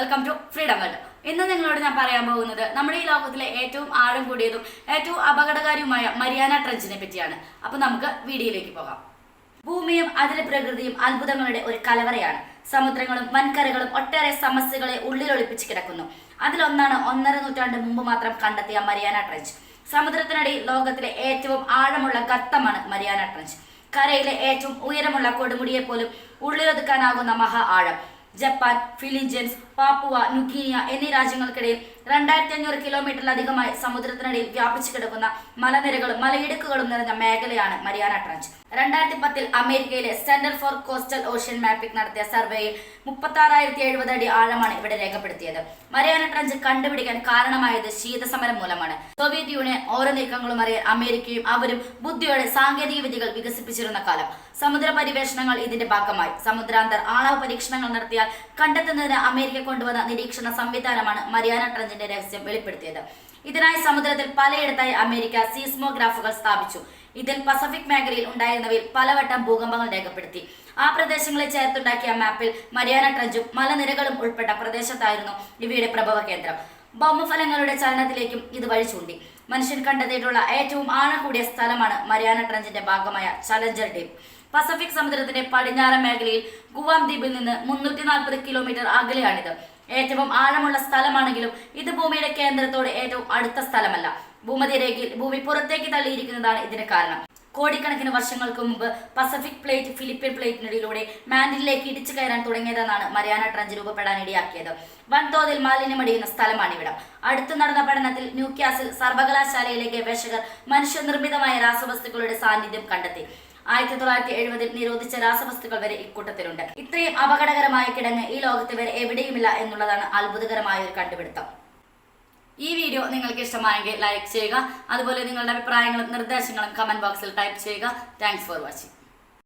Welcome to freedom world ഇന്ന് നിങ്ങളോട് ഞാൻ പറയാൻ പോകുന്നത് നമ്മുടെ ഈ ലോകത്തിലെ ഏറ്റവും ആഴം കൂടിയതും ഏറ്റവും അപകടകാരിയുമായ മരിയാന ട്രഞ്ചിനെ പറ്റിയാണ്. അപ്പൊ നമുക്ക് വീഡിയോയിലേക്ക് പോകാം. ഭൂമിയും അതിലെ പ്രകൃതിയും അത്ഭുതങ്ങളുടെ ഒരു കലവറയാണ്. സമുദ്രങ്ങളും വൻകരകളും ഒട്ടേറെ സമസ്യകളെ ഉള്ളിലൊളിപ്പിച്ച് കിടക്കുന്നു. അതിലൊന്നാണ് ഒന്നര നൂറ്റാണ്ട് മുമ്പ് മാത്രം കണ്ടെത്തിയ മരിയാന ട്രഞ്ച് സമുദ്രത്തിനടിയിൽ ലോകത്തിലെ ഏറ്റവും ആഴമുള്ള ഗർത്തമാണ് മരിയാന ട്രഞ്ച് കരയിലെ ഏറ്റവും ഉയരമുള്ള കൊടുമുടിയെ പോലും ഉള്ളിലൊതുക്കാനാകുന്ന മഹാ ആഴം. ജപ്പാൻ ഫിലിപ്പീൻസ് പാപ്പുവ ന്യൂഗീനിയ എന്നീ രാജ്യങ്ങൾക്കിടയിൽ രണ്ടായിരത്തി അഞ്ഞൂറ് കിലോമീറ്ററിലധികമായി സമുദ്രത്തിനടിയിൽ വ്യാപിച്ചു കിടക്കുന്ന മലനിരകളും മലയിടുക്കുകളും നിറഞ്ഞ മേഖലയാണ് മരിയാന ട്രഞ്ച്. രണ്ടായിരത്തി പത്തിൽ അമേരിക്കയിലെ centre for coastal ocean mapping നടത്തിയ സർവേയിൽ മുപ്പത്തി ആറായിരത്തി എഴുപത് അടി ആഴമാണ് ഇവിടെ രേഖപ്പെടുത്തിയത്. മരിയാന ട്രഞ്ച് കണ്ടുപിടിക്കാൻ കാരണമായത് ശീതസമരം മൂലമാണ്. സോവിയറ്റ് യൂണിയൻ ഓരോ നീക്കങ്ങളും അറിയാൻ അമേരിക്കയും അവരും ബുദ്ധിയോടെ സാങ്കേതിക വിദ്യകൾ വികസിപ്പിച്ചിരുന്ന കാലം. സമുദ്ര പരിവേഷണങ്ങൾ ഇതിന്റെ ഭാഗമായി. സമുദ്രാന്തർ ആണവ പരീക്ഷണങ്ങൾ നടത്തിയാൽ കണ്ടെത്തുന്നതിന് അമേരിക്ക കൊണ്ടുവന്ന നിരീക്ഷണ സംവിധാനമാണ് മരിയാന ട്രഞ്ചിന്റെ രഹസ്യം വെളിപ്പെടുത്തിയത്. ഇതിനായി സമുദ്രത്തിൽ പലയിടത്തായി അമേരിക്ക സീസ്മോഗ്രാഫുകൾ സ്ഥാപിച്ചു. ഇതിൽ പസഫിക് മേഖലയിൽ ഉണ്ടായിരുന്നവയിൽ പലവട്ടം ഭൂകമ്പങ്ങൾ രേഖപ്പെടുത്തി. ആ പ്രദേശങ്ങളെ ചേർത്തുണ്ടാക്കിയ മാപ്പിൽ മരിയാന ട്രഞ്ചും മലനിരകളും ഉൾപ്പെട്ട പ്രദേശത്തായിരുന്നു ഇവയുടെ പ്രഭവ കേന്ദ്രം. ഭൗമഫലങ്ങളുടെ ചലനത്തിലേക്കും ഇത് വഴി ചൂണ്ടി. മനുഷ്യൻ കണ്ടെത്തിയിട്ടുള്ള ഏറ്റവും ആഴം കൂടിയ സ്ഥലമാണ് മരിയാന ട്രഞ്ചിന്റെ ഭാഗമായ ചലഞ്ചർ ഡീപ് പസഫിക് സമുദ്രത്തിന്റെ പടിഞ്ഞാറൻ മേഖലയിൽ ഗുവാം ദ്വീപിൽ നിന്ന് മുന്നൂറ്റി നാൽപ്പത് കിലോമീറ്റർ അകലെയാണിത്. ഏറ്റവും ആഴമുള്ള സ്ഥലമാണെങ്കിലും ഇത് ഭൂമിയുടെ കേന്ദ്രത്തോട് ഏറ്റവും അടുത്ത സ്ഥലമല്ല. ഭൂമധ്യരേഖയിൽ ഭൂമി പുറത്തേക്ക് തള്ളിയിരിക്കുന്നതാണ് ഇതിന് കാരണം. കോടിക്കണക്കിന് വർഷങ്ങൾക്ക് മുമ്പ് പസഫിക് പ്ലേറ്റ് ഫിലിപ്പിൻ പ്ലേറ്റിനിടയിലൂടെ മാൻഡിലേക്ക് ഇടിച്ചു കയറാൻ തുടങ്ങിയതെന്നാണ് മരിയാന ട്രഞ്ച് രൂപപ്പെടാനിടയാക്കിയത്. വൻതോതിൽ മാലിന്യമടിയുന്ന സ്ഥലമാണ് ഇവിടം അടുത്തു നടന്ന പഠനത്തിൽ ന്യൂക്യാസിൽ സർവകലാശാലയിലെ ഗവേഷകർ മനുഷ്യനിർമ്മിതമായ രാസവസ്തുക്കളുടെ സാന്നിധ്യം കണ്ടെത്തി. ആയിരത്തി തൊള്ളായിരത്തി എഴുപതിൽ നിരോധിച്ച രാസവസ്തുക്കൾ വരെ ഇക്കൂട്ടത്തിലുണ്ട്. ഇത്രയും അപകടകരമായ കിടങ്ങ് ഈ ലോകത്ത് വരെ എവിടെയുമില്ല എന്നുള്ളതാണ് അത്ഭുതകരമായ ഒരു കണ്ടുപിടുത്തം. ഈ വീഡിയോ നിങ്ങൾക്ക് ഇഷ്ടമായെങ്കിൽ ലൈക്ക് ചെയ്യുക അതുപോലെ നിങ്ങളുടെ അഭിപ്രായങ്ങളും നിർദ്ദേശങ്ങളും കമന്റ് ബോക്സിൽ ടൈപ്പ് ചെയ്യുക. Thanks for watching.